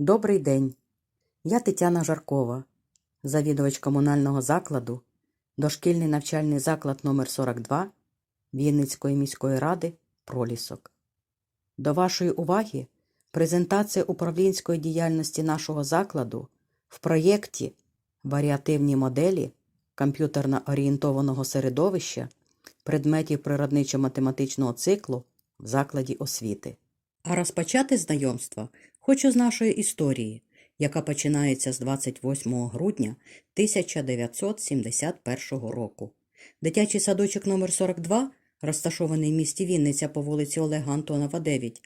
Добрий день. Я Тетяна Жаркова, завідувач комунального закладу, дошкільний навчальний заклад номер 42 Вінницької міської ради Пролісок. До вашої уваги презентація управлінської діяльності нашого закладу в проєкті Варіативні моделі комп'ютерно-орієнтованого середовища предметів природничо-математичного циклу в закладі освіти. А розпочати знайомство хочу з нашої історії, яка починається з 28 грудня 1971 року. Дитячий садочок номер 42, розташований в місті Вінниця по вулиці Олега Антонова, 9,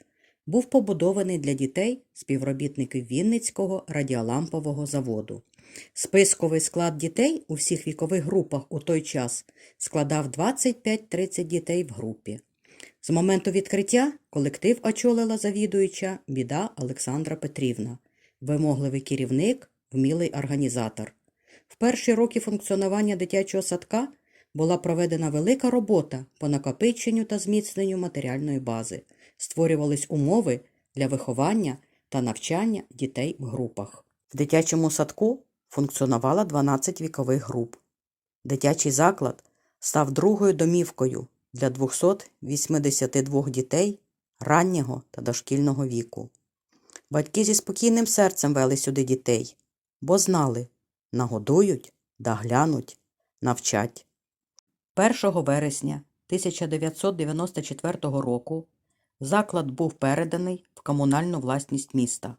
був побудований для дітей співробітників Вінницького радіолампового заводу. Списковий склад дітей у всіх вікових групах у той час складав 25-30 дітей в групі. З моменту відкриття колектив очолила завідуюча біда Олександра Петрівна, вимогливий керівник, вмілий організатор. В перші роки функціонування дитячого садка була проведена велика робота по накопиченню та зміцненню матеріальної бази, створювались умови для виховання та навчання дітей в групах. В дитячому садку функціонувало 12 вікових груп. Дитячий заклад став другою домівкою для 282 дітей раннього та дошкільного віку. Батьки зі спокійним серцем вели сюди дітей, бо знали нагодують, доглянуть, навчать. 1 вересня 1994 року заклад був переданий в комунальну власність міста.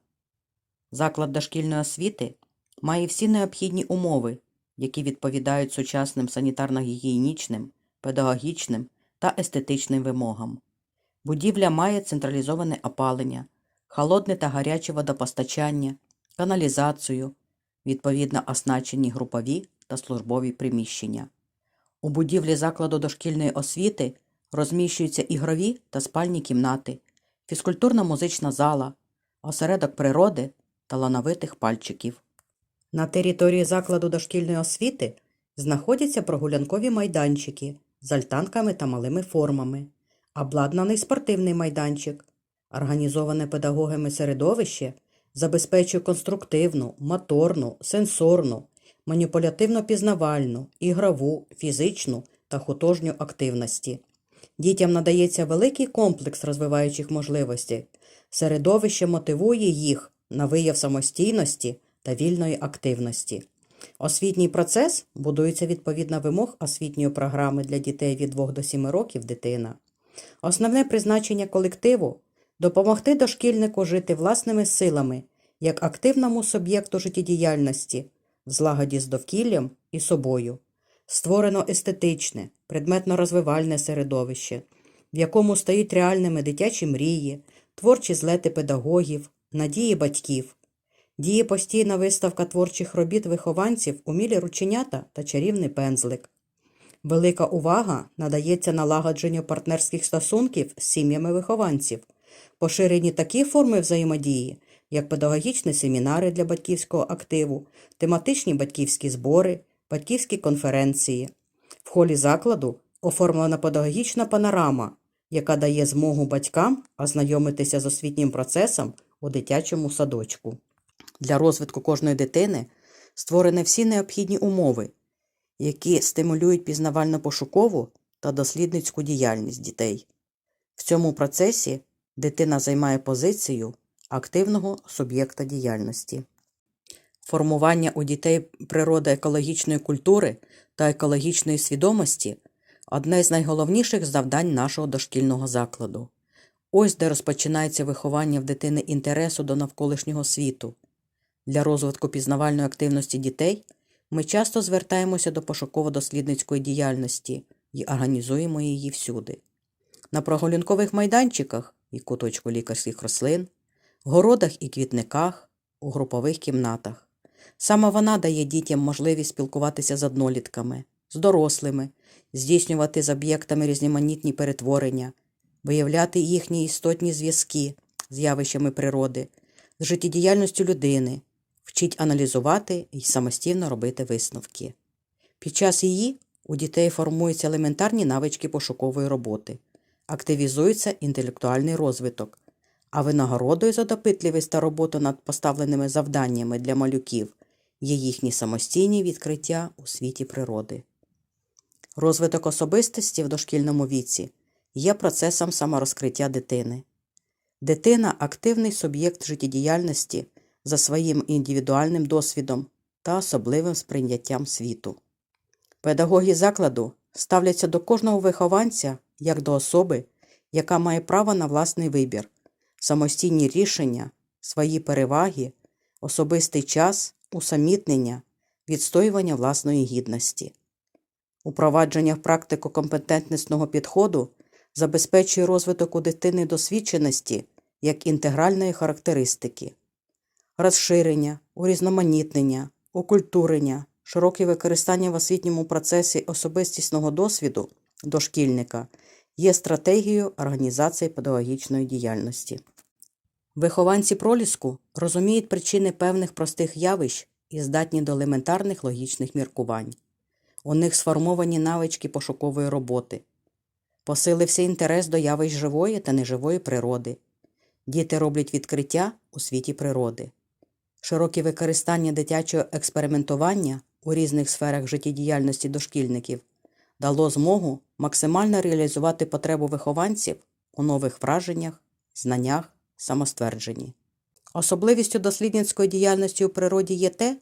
Заклад дошкільної освіти має всі необхідні умови, які відповідають сучасним санітарно-гігієнічним, педагогічним та естетичним вимогам. Будівля має централізоване опалення, холодне та гаряче водопостачання, каналізацію, відповідно оснащені групові та службові приміщення. У будівлі закладу дошкільної освіти розміщуються ігрові та спальні кімнати, фізкультурно-музична зала, осередок природи талановитих пальчиків. На території закладу дошкільної освіти знаходяться прогулянкові майданчики з альтанками та малими формами, обладнаний спортивний майданчик, організоване педагогами середовище забезпечує конструктивну, моторну, сенсорну, маніпулятивно-пізнавальну, ігрову, фізичну та художню активності. Дітям надається великий комплекс розвиваючих можливостей. Середовище мотивує їх на вияв самостійності та вільної активності. Освітній процес будується відповідно вимог освітньої програми для дітей від 2 до 7 років дитина. Основне призначення колективу допомогти дошкільнику жити власними силами як активному суб'єкту життєдіяльності в злагоді з довкіллям і собою. Створено естетичне, предметно-розвивальне середовище, в якому стоїть реальними дитячі мрії, творчі злети педагогів, надії батьків. Діє постійна виставка творчих робіт вихованців умілі рученята та чарівний пензлик. Велика увага надається налагодженню партнерських стосунків з сім'ями вихованців, поширені такі форми взаємодії, як педагогічні семінари для батьківського активу, тематичні батьківські збори, батьківські конференції. В холі закладу оформлена педагогічна панорама, яка дає змогу батькам ознайомитися з освітнім процесом у дитячому садочку. Для розвитку кожної дитини створені всі необхідні умови, які стимулюють пізнавально-пошукову та дослідницьку діяльність дітей. В цьому процесі дитина займає позицію активного суб'єкта діяльності. Формування у дітей природоекологічної культури та екологічної свідомості одне з найголовніших завдань нашого дошкільного закладу. Ось де розпочинається виховання в дитини інтересу до навколишнього світу. Для розвитку пізнавальної активності дітей ми часто звертаємося до пошуково-дослідницької діяльності і організуємо її всюди. На прогулянкових майданчиках і куточку лікарських рослин, городах і квітниках, у групових кімнатах. Саме вона дає дітям можливість спілкуватися з однолітками, з дорослими, здійснювати з об'єктами різноманітні перетворення, виявляти їхні істотні зв'язки з явищами природи, з життєдіяльністю людини, вчить аналізувати і самостійно робити висновки. Під час її у дітей формуються елементарні навички пошукової роботи, активізується інтелектуальний розвиток, А винагородою за допитливість та роботу над поставленими завданнями для малюків є їхні самостійні відкриття у світі природи. Розвиток особистості в дошкільному віці є процесом саморозкриття дитини. Дитина активний суб'єкт життєдіяльності за своїм індивідуальним досвідом та особливим сприйняттям світу. Педагоги закладу ставляться до кожного вихованця як до особи, яка має право на власний вибір, самостійні рішення, свої переваги, особистий час, усамітнення, відстоювання власної гідності. Упровадження в практику компетентнісного підходу забезпечує розвиток у дитини досвідченості як інтегральної характеристики, розширення, урізноманітнення, окультурення, широке використання в освітньому процесі особистісного досвіду дошкільника є стратегією організації педагогічної діяльності. Вихованці проліску розуміють причини певних простих явищ і здатні до елементарних логічних міркувань. У них сформовані навички пошукової роботи. Посилився інтерес до явищ живої та неживої природи. Діти роблять відкриття у світі природи. Широке використання дитячого експериментування у різних сферах життєдіяльності дошкільників дало змогу максимально реалізувати потребу вихованців у нових враженнях, знаннях, самоствердженні. Особливістю дослідницької діяльності у природі є те,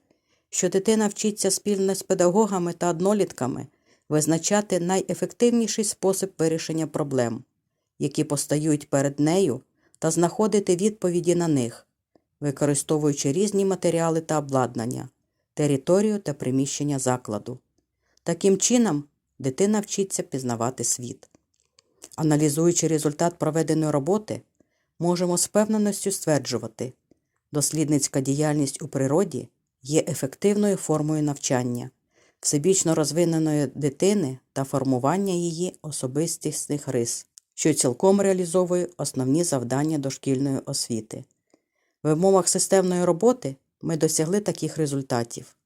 що дитина вчиться спільно з педагогами та однолітками визначати найефективніший спосіб вирішення проблем, які постають перед нею, та знаходити відповіді на них, використовуючи різні матеріали та обладнання, територію та приміщення закладу. Таким чином, дитина вчиться пізнавати світ. Аналізуючи результат проведеної роботи, можемо з певненістю стверджувати, дослідницька діяльність у природі є ефективною формою навчання, всебічно розвиненої дитини та формування її особистісних рис, що цілком реалізовує основні завдання дошкільної освіти. В умовах системної роботи ми досягли таких результатів.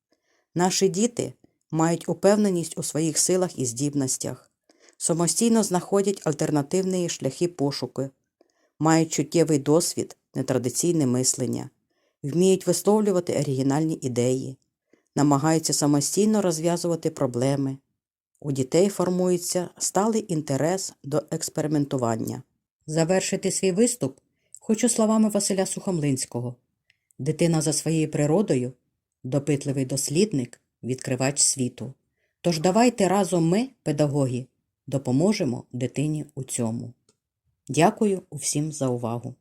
Наші діти мають упевненість у своїх силах і здібностях, самостійно знаходять альтернативні шляхи пошуку, мають чуттєвий досвід, нетрадиційне мислення, вміють висловлювати оригінальні ідеї, намагаються самостійно розв'язувати проблеми. У дітей формується сталий інтерес до експериментування. Завершити свій виступ хочу словами Василя Сухомлинського. Дитина за своєю природою допитливий дослідник, відкривач світу. Тож давайте разом ми, педагоги, допоможемо дитині у цьому. Дякую усім за увагу.